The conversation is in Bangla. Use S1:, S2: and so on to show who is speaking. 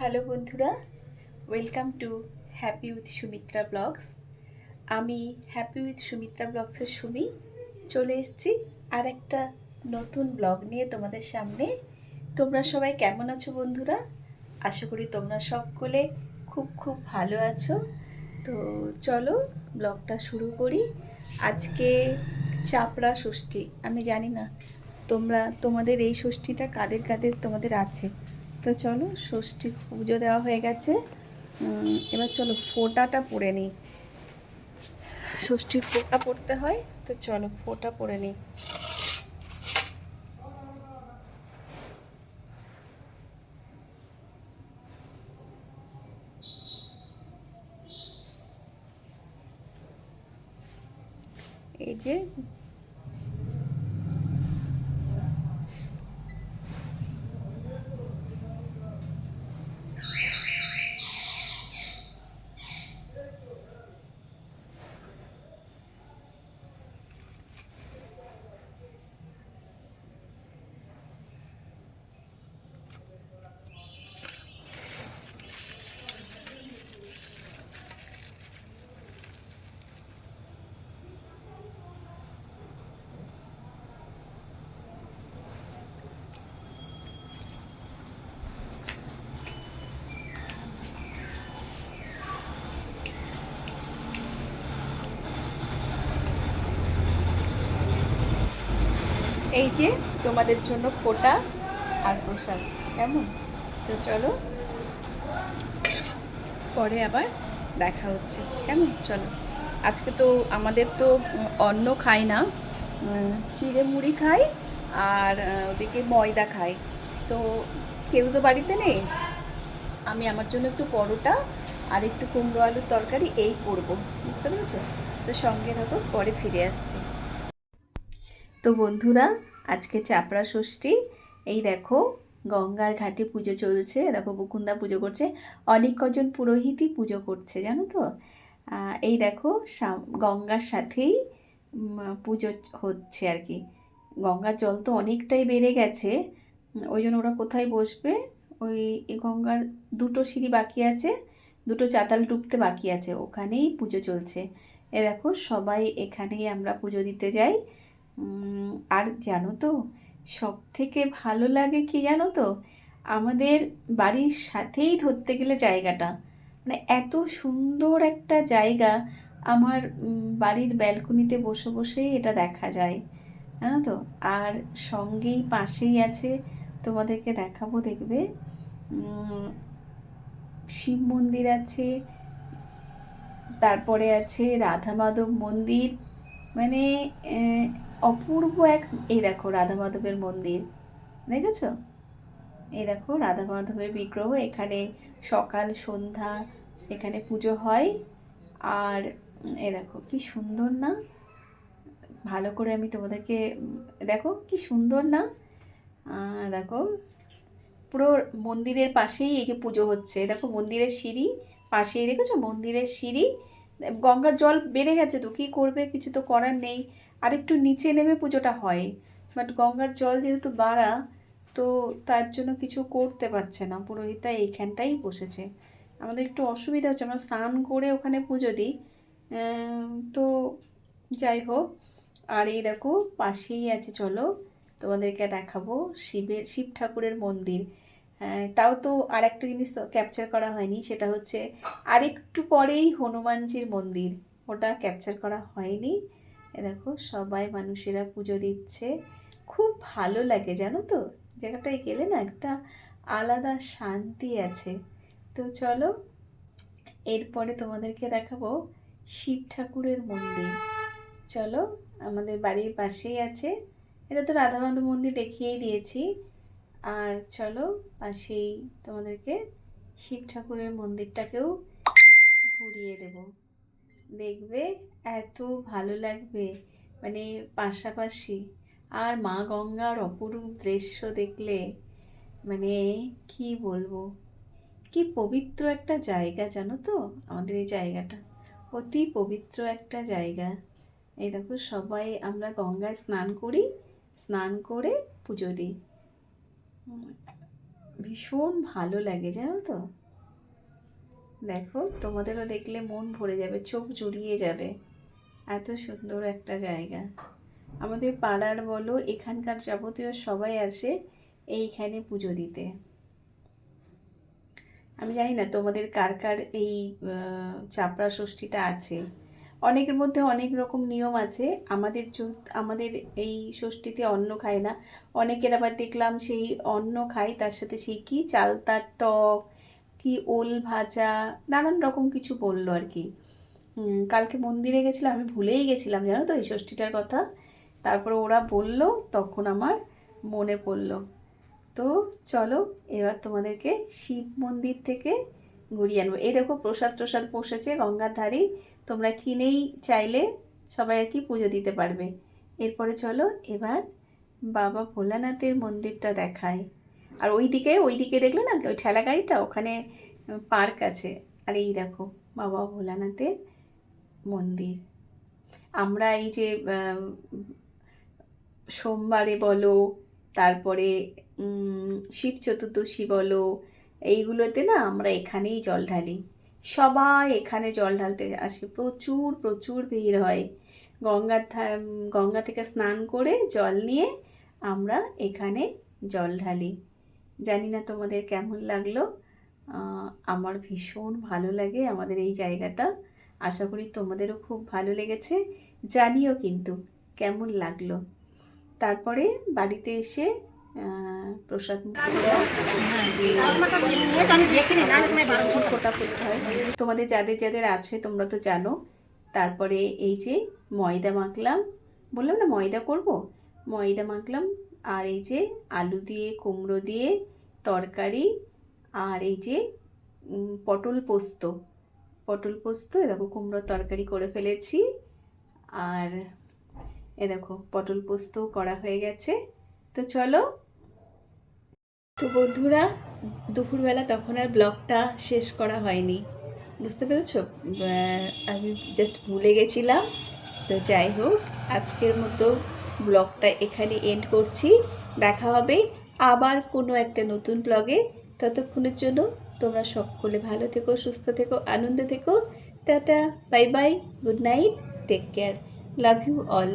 S1: হ্যালো বন্ধুরা, welcome to happy with Sumitra blogs. আমি হ্যাপি উইথ সুমিত্রা ব্লগসের সুমি, চলে এসেছি আর একটা নতুন ব্লগ নিয়ে তোমাদের সামনে। তোমরা সবাই কেমন আছো বন্ধুরা? আশা করি তোমরা সকলে খুব খুব ভালো আছো। তো চলো ব্লগটা শুরু করি। আজকে চাপড়া ষষ্ঠী, আমি জানি না, তোমরা, তোমাদের এই ষষ্ঠীটা কাদের কাদের তোমাদের আছে? তো চলো, ষষ্ঠী পুজো দেওয়া হয়ে গেছে। এবার চলো, ফোঁটাটা পরে নিই। ষষ্ঠীর ফোঁটা পড়তে হয়, তো চলো, ফোঁটা পরে নিই। এই যে এই যে তোমাদের জন্য ফোঁটা আর প্রসাদ, কেমন? তো চলো, পরে আবার দেখা হচ্ছে, কেমন? চলো। আজকে তো আমাদের তো অন্ন খাই না চিড়ে মুড়ি খাই আর ওদিকে ময়দা খাই। তো কেউ তো বাড়িতে নেই? আমি আমার জন্য একটু পরোটা আর একটু কুমড়ো আলুর তরকারি এই করব, বুঝতে পেরেছ? তো সঙ্গে থাকো, পরে ফিরে আসছি। তো বন্ধুরা আজকে চাপড়া ষষ্ঠী। এই দেখো, গঙ্গার ঘাটে পুজো চলছে। দেখো বকুন্দা পুজো করছে। অনেক কজন পুরোহিতই পুজো করছে, জানো তো? এই দেখো গঙ্গার সাথেই পুজো হচ্ছে আর কি। গঙ্গার জল তো অনেকটাই বেড়ে গেছে। ওই জন্য ওরা কোথায় বসবে? ওই গঙ্গার দুটো সিঁড়ি বাকি আছে, দুটো চাতাল টুকতে বাকি আছে। ওখানেই পুজো চলছে। এ দেখো, সবাই এখানেই আমরা পুজো দিতে যাই। আর জানো তো সব থেকে ভালো লাগে কি জানো তো, আমাদের বাড়ির সাথেই ধরতে গেলে জায়গাটা। মানে এত সুন্দর একটা জায়গা, আমার বাড়ির ব্যালকনিতে বসে বসেই এটা দেখা যায়, জানো তো। আর সঙ্গেই পাশেই আছে, তোমাদেরকে দেখাবো দেখবে শিব মন্দির আছে, তারপরে আছে রাধা মাধব মন্দির মানে অপূর্ব এক, এই দেখো রাধা মাধবের মন্দির, দেখেছ? এই দেখো রাধা মাধবের বিগ্রহ, এখানে সকাল, সন্ধ্যা, এখানে পুজো হয়। আর এ দেখো কি সুন্দর না? ভালো করে আমি তোমাদেরকে, দেখো কি সুন্দর না? দেখো, পুরো মন্দিরের পাশেই এই যে পুজো হচ্ছে, দেখো মন্দিরের সিঁড়ি পাশেই, দেখেছ? মন্দিরের সিঁড়ি গঙ্গার জল বেড়ে গেছে তো, কী করবে? কিছু তো করার নেই। আর একটু নিচে নেমে পুজোটা হয়। বাট গঙ্গার জল যেহেতু বাড়া, তো তার জন্য কিছু করতে পারছে না। পুরোহিতরা এইখানটাই বসেছে। আমাদের একটু অসুবিধা হচ্ছে, আমরা স্নান করে ওখানে পুজো দিই। তো যাই হোক, আর এই দেখো, পাশেই আছে, চলো তোমাদেরকে দেখাবো শিবের, শিব ঠাকুরের মন্দির। তাও তো আর একটা জিনিস ক্যাপচার করা হয়নি, সেটা হচ্ছে আরেকটু পরেই হনুমানজির মন্দির, ওটা ক্যাপচার করা হয়নি। দেখো, সবাই মানুষেরা পুজো দিচ্ছে। খুব ভালো লাগে, জানো তো? জায়গাটায় গেলে না একটা আলাদা শান্তি আছে। তো চলো, এরপরে তোমাদেরকে দেখাবো শিব ঠাকুরের মন্দির। চলো, আমাদের বাড়ির পাশেই আছে। এটা তো রাধা মন্দির দেখিয়েই দিয়েছি। আর চলো পাশেই তোমাদেরকে শিব ঠাকুরের মন্দিরটাকেও ঘুরিয়ে দেব। দেখবে এত ভালো লাগবে মানে পাশাপাশি। আর মা গঙ্গার অপরূপ দৃশ্য দেখলে মানে কি বলব? কি পবিত্র একটা জায়গা, জানো তো? আমাদের এই জায়গাটা। অতি পবিত্র একটা জায়গা। এই দেখো সবাই আমরা গঙ্গায় স্নান করি, স্নান করে পুজো দিই। ভীষণ ভালো লাগে, জানো তো? দেখো, তোমাদেরও দেখলে মন ভরে যাবে, চোখ জুড়িয়ে যাবে। এত সুন্দর একটা জায়গা। আমাদের পাড়ার বলো, এখানকার যাবতীয় সবাই আসে এইখানে পুজো দিতে। আমি জানি না তোমাদের কার কার এই চাপড়া ষষ্ঠীটা আছে। অনেকের মধ্যে অনেক রকম নিয়ম আছে। আমাদের আমাদের এই ষষ্ঠীতে অন্ন খায় না। অনেকের আবার দেখলাম সেই অন্ন খায়, তার সাথে সেই কি চালতার টক, কি ওল ভাজা, নানান রকম কিছু বলল আর কি। কালকে মন্দিরে গেছিলাম, আমি ভুলেই গেছিলাম, জানো তো এই ষষ্ঠীটার কথা? তারপরে ওরা বলল, তখন আমার মনে পড়ল। তো চলো, এবার তোমাদেরকে শিব মন্দির থেকে ঘুরিয়ে আনব। এই দেখো প্রসাদ প্রসাদ বসেছে গঙ্গার ধারেই তোমরা কিনেই চাইলে সবাই আর কি পুজো দিতে পারবে। এরপরে চলো এবার বাবা ভোলানাথের মন্দিরটা দেখায়। আর ওই দিকে ওই দিকে দেখলে না, ওই ঠেলা গাড়িটা ওখানে পার্ক আছে। আর এই দেখো বাবা ভোলানাথের মন্দির। আমরা এই যে সোমবারে বলো, তারপরে শিব চতুর্দশী বলো এইগুলোতে না আমরা এখানেই জল ঢালি। সবাই এখানে জল ঢালতে আসে। প্রচুর প্রচুর ভিড় হয়। গঙ্গার গঙ্গা থেকে স্নান করে জল নিয়ে আমরা এখানে জল ঢালি। জানি না তোমাদের কেমন লাগল। আমার ভীষণ ভালো লাগে আমাদের এই জায়গাটা। আশা করি তোমাদেরও খুব ভালো লেগেছে। জানিও কিন্তু কেমন লাগল। তারপরে বাড়িতে এসে প্রসাদ তোমাদের যাদের যাদের আছে, তোমরা তো জানো। তারপরে এই যে ময়দা মাখলাম, বললাম না ময়দা করব? ময়দা মাখলাম, আর এই যে আলু দিয়ে, কুমড়ো দিয়ে, তরকারি, আর এই যে পটল পোস্ত। পটল পোস্ত, এ দেখো কুমড়োর তরকারি করে ফেলেছি। আর এ দেখো, পটল পোস্তও করা হয়ে গেছে। তো চলো তো বন্ধুরা, দুপুরবেলা তখন আর ব্লগটা শেষ করা হয়নি। বুঝতে পেরেছ? আমি জাস্ট ভুলে গেছিলাম। তো যাই হোক, আজকের মতো ব্লগটা এখানে এন্ড করছি। দেখা হবে আবার কোনো একটা নতুন ব্লগে। ততক্ষণের জন্য তোমরা সকলে ভালো থেকো, সুস্থ থেকো, আনন্দে থেকো। Tata bye bye good night take care love you all